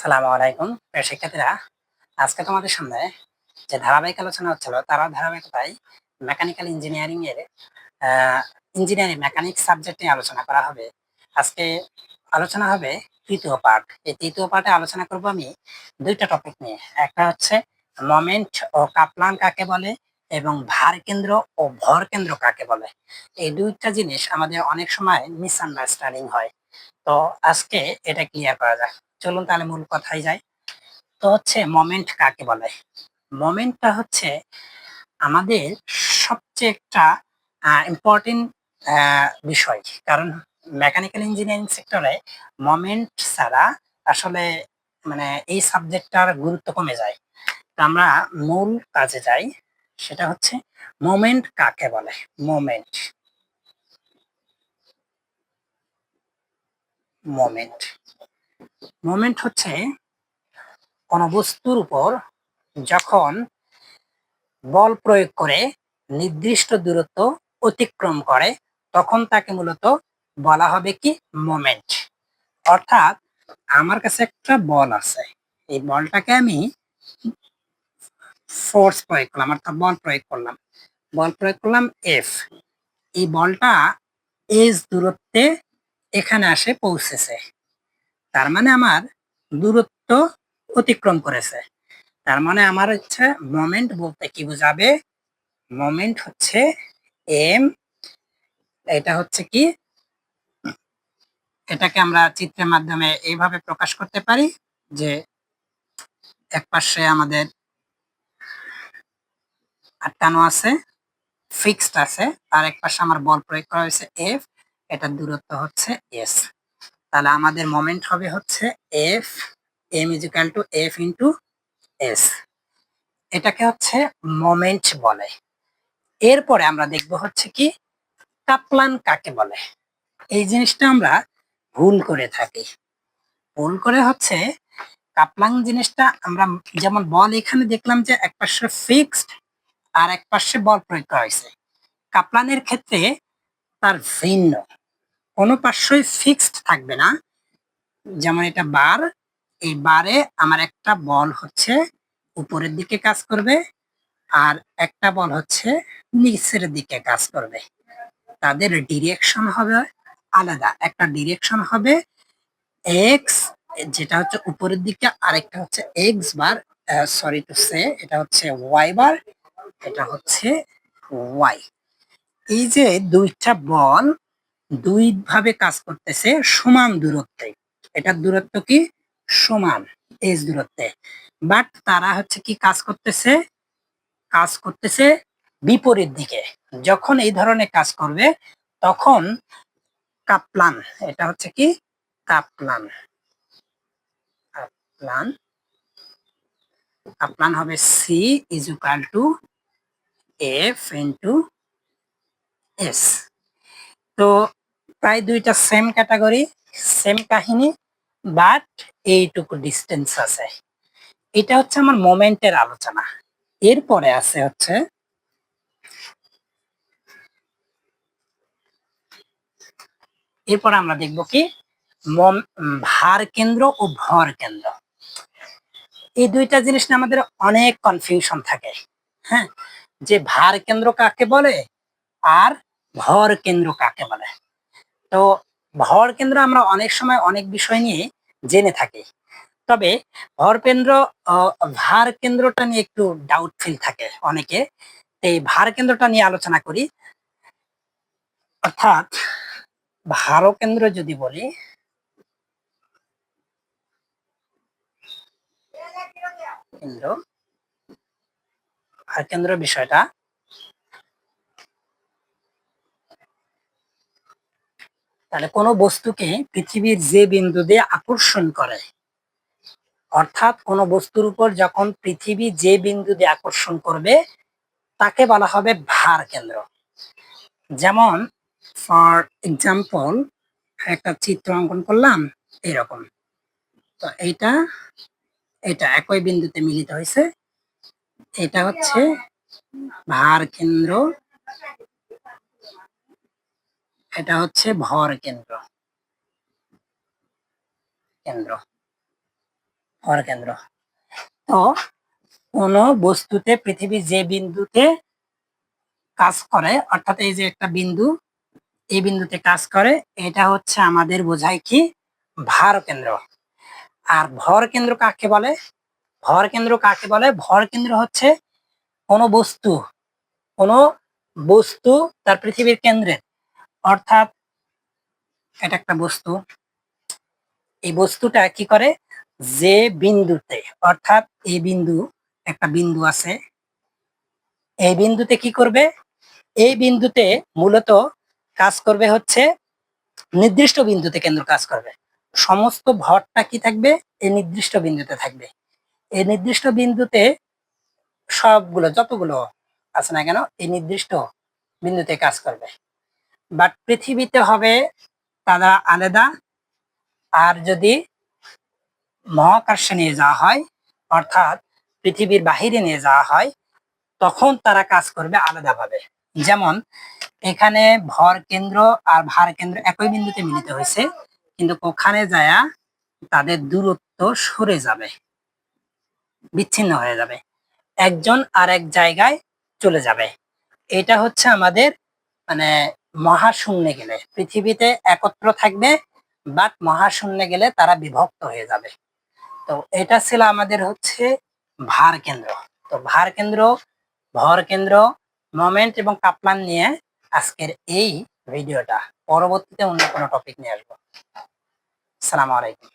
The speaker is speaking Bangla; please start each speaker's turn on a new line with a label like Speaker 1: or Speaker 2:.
Speaker 1: আসসালামু আলাইকুম। প্রিয় শিক্ষার্থীরা, আজকে তোমাদের সামনে যে ধারাবাহিক আলোচনা হচ্ছিল তারা ধারাবাহিকতায় মেকানিক্যাল ইঞ্জিনিয়ারিং এর ইঞ্জিনিয়ারিং মেকানিক সাবজেক্ট নিয়ে আলোচনা করা হবে। আজকে আলোচনা হবে তৃতীয় পার্ট এই তৃতীয় পার্টে আলোচনা করব আমি দুইটা টপিক নিয়ে। একটা হচ্ছে মোমেন্ট ও কাপলান কাকে বলে এবং ভার কেন্দ্র ও ভর কেন্দ্র কাকে বলে। এই দুইটা জিনিস আমাদের অনেক সময় মিসআন্ডারস্ট্যান্ডিং হয়। তো আজকে এটা ক্লিয়ার করা যাক। চলুন তাহলে মূল কথায় যাই। তো হচ্ছে মোমেন্ট কাকে বলে? মোমেন্টটা হচ্ছে আমাদের সবচেয়ে একটা ইম্পর্টেন্ট বিষয়। কারণ মেকানিক্যাল ইঞ্জিনিয়ারিং সেক্টরে মোমেন্ট ছাড়া আসলে মানে এই সাবজেক্টটার গুরুত্ব কমে যায়। তো আমরা মূল কাজে যাই। সেটা হচ্ছে মোমেন্ট কাকে বলে? মোমেন্ট মোমেন্ট মোমেন্ট হচ্ছে কোন বস্তুর উপর যখন বল প্রয়োগ করে নির্দিষ্ট দূরত্ব অতিক্রম করে, তখন তাকে মূলত বলা হবে কি? মোমেন্ট অর্থাৎ আমার কাছে একটা বল আছে। এই বলটাকে আমি ফোর্স প্রয়োগ করলাম, অর্থাৎ বল প্রয়োগ করলাম। বল প্রয়োগ করলাম এফ এই বলটা এস দূরত্বে এখানে আসে, পৌঁছেছে। তার মানে আমার দূরত্ব অতিক্রম করেছে। তার মানে আমার হচ্ছে মোমেন্ট বলতে কি বোঝাবে? মোমেন্ট হচ্ছে এম এটা হচ্ছে কি? এটাকে আমরা চিত্রের মাধ্যমে এইভাবে প্রকাশ করতে পারি যে এক পাশে আমাদের আটকানো আছে ফিক্সড আছে, আর এক পাশে আমার বল প্রয়োগ করা হয়েছে এফ এটার দূরত্ব হচ্ছে এস তাহলে আমাদের মোমেন্ট হবে হচ্ছে F M equal to F into S এটাকে হচ্ছে মোমেন্ট বলে। এরপরে আমরা দেখব হচ্ছে কি কাপলান কাকে বলে। এই জিনিসটা আমরা ভুল করে থাকি। ভুল করে হচ্ছে কাপলাং জিনিসটা আমরা যেমন বল এখানে দেখলাম যে এক পাশে ফিক্সড আর এক পাশে বল প্রয়োগ করা হয়েছে। কাপলানের ক্ষেত্রে তার ভিন্ন। কোনো পার্শ্বই ফিক্সড থাকবে না। যেমন এটা বার, এই বারে আমার একটা বল হচ্ছে উপরের দিকে কাজ করবে আর একটা বল হচ্ছে নিচের দিকে কাজ করবে। তাদের ডিরেকশন হবে আলাদা। একটা ডিরেকশন হবে এক্স যেটা হচ্ছে উপরের দিকে, আরেকটা হচ্ছে X bar sorry to say এটা হচ্ছে ওয়াই বার, এটা হচ্ছে ওয়াই এই যে দুইটা বল দুই ভাবে কাজ করতেছে সমান দূরত্বে। এটার দূরত্ব কি? সমান এস দূরত্বে। বাট তারা হচ্ছে কি কাজ করতেছে? কাজ করতেছে বিপরীত দিকে। যখন এই ধরনের কাজ করবে, তখন কাপলান এটা হচ্ছে কি? কাপলান কাপলান কাপলান হবে C is equal to F into S তো প্রায় দুইটা সেম ক্যাটাগরি সেম কাহিনী বাট এইটুকু ডিস্টেন্স আছে। এটা হচ্ছে আমার মোমেন্টের আলোচনা। এরপরে আছে হচ্ছে এরপর আমরা দেখব কি ভার কেন্দ্র ও ভর কেন্দ্র। এই দুইটা জিনিস নিয়ে আমাদের অনেক কনফিউশন থাকে। হ্যাঁ? যে ভার কেন্দ্র কাকে বলে? আর ভর কেন্দ্র কাকে বলে? তো ভর কেন্দ্র আমরা অনেক সময় অনেক বিষয় নিয়ে জেনে থাকি। তবে ভর কেন্দ্র ভার কেন্দ্রটা নিয়ে একটু ডাউট ফিল থাকে অনেকে। এই ভার কেন্দ্রটা নিয়ে আলোচনা করি। অর্থাৎ ভার কেন্দ্র যদি বলি, কেন্দ্র, ভার কেন্দ্র বিষয়টা তাহলে কোনো বস্তুকে পৃথিবীর যে বিন্দু দিয়ে আকর্ষণ করে, অর্থাৎ কোনো বস্তুর উপর যখন পৃথিবী যে বিন্দু দিয়ে আকর্ষণ করবে, তাকে বলা হবে ভার কেন্দ্র। যেমন ফর এক্সাম্পল একটা চিত্র অঙ্কন করলাম, এরকম। তো এইটা, এটা একই বিন্দুতে মিলিত হয়েছে। এটা হচ্ছে ভার কেন্দ্র এটা হচ্ছে ভর কেন্দ্র। কেন্দ্র। ভর কেন্দ্র। তো কোন বস্তুতে পৃথিবী যে বিন্দুতে কাজ করে, অর্থাৎ এই যে একটা বিন্দু, এই বিন্দুতে কাজ করে, এটা হচ্ছে আমাদের বোঝায় কি? ভার কেন্দ্র। আর ভর কেন্দ্র কাকে বলে? ভর কেন্দ্র কাকে বলে? ভর কেন্দ্র হচ্ছে কোনো বস্তু কোনো বস্তু তার পৃথিবীর কেন্দ্রে অর্থাৎ এটা একটা বস্তু। এই বস্তুটা কি করে? যে বিন্দুতে, অর্থাৎ এই বিন্দু, একটা বিন্দু আছে এই বিন্দুতে কি করবে? এই বিন্দুতে মূলত কাজ করবে হচ্ছে নির্দিষ্ট বিন্দুতে কেন্দ্র কাজ করবে। সমস্ত ভরটা কি থাকবে? এই নির্দিষ্ট বিন্দুতে থাকবে। এই নির্দিষ্ট বিন্দুতে সবগুলো, যতগুলো আছে না কেন এই নির্দিষ্ট বিন্দুতে কাজ করবে। বাট পৃথিবীতে হবে তারা আলাদা। আর যদি মহাকাশে নিয়ে যাওয়া হয়, অর্থাৎ পৃথিবীর বাহিরে নিয়ে যাওয়া হয়, তখন তারা কাজ করবে আলাদাভাবে। যেমন এখানে ভর কেন্দ্র আর ভার কেন্দ্র একই বিন্দুতে মিলিত হয়েছে, কিন্তু ওখানে যায়া তাদের দূরত্ব সরে যাবে, বিচ্ছিন্ন হয়ে যাবে। একজন আর এক জায়গায় চলে যাবে। এটা হচ্ছে আমাদের মানে মহাশূন্যে গেলে। পৃথিবীতে একত্র থাকবে বাট মহাশূন্যে গেলে তারা বিভক্ত হয়ে যাবে। তো এটা ছিল আমাদের হচ্ছে ভার কেন্দ্র। তো ভার কেন্দ্র, ভর কেন্দ্র মোমেন্ট এবং কাপলান নিয়ে আজকের এই ভিডিওটা পরবর্তীতে অন্য কোনো টপিক নিয়ে আসব। সালাম আলাইকুম।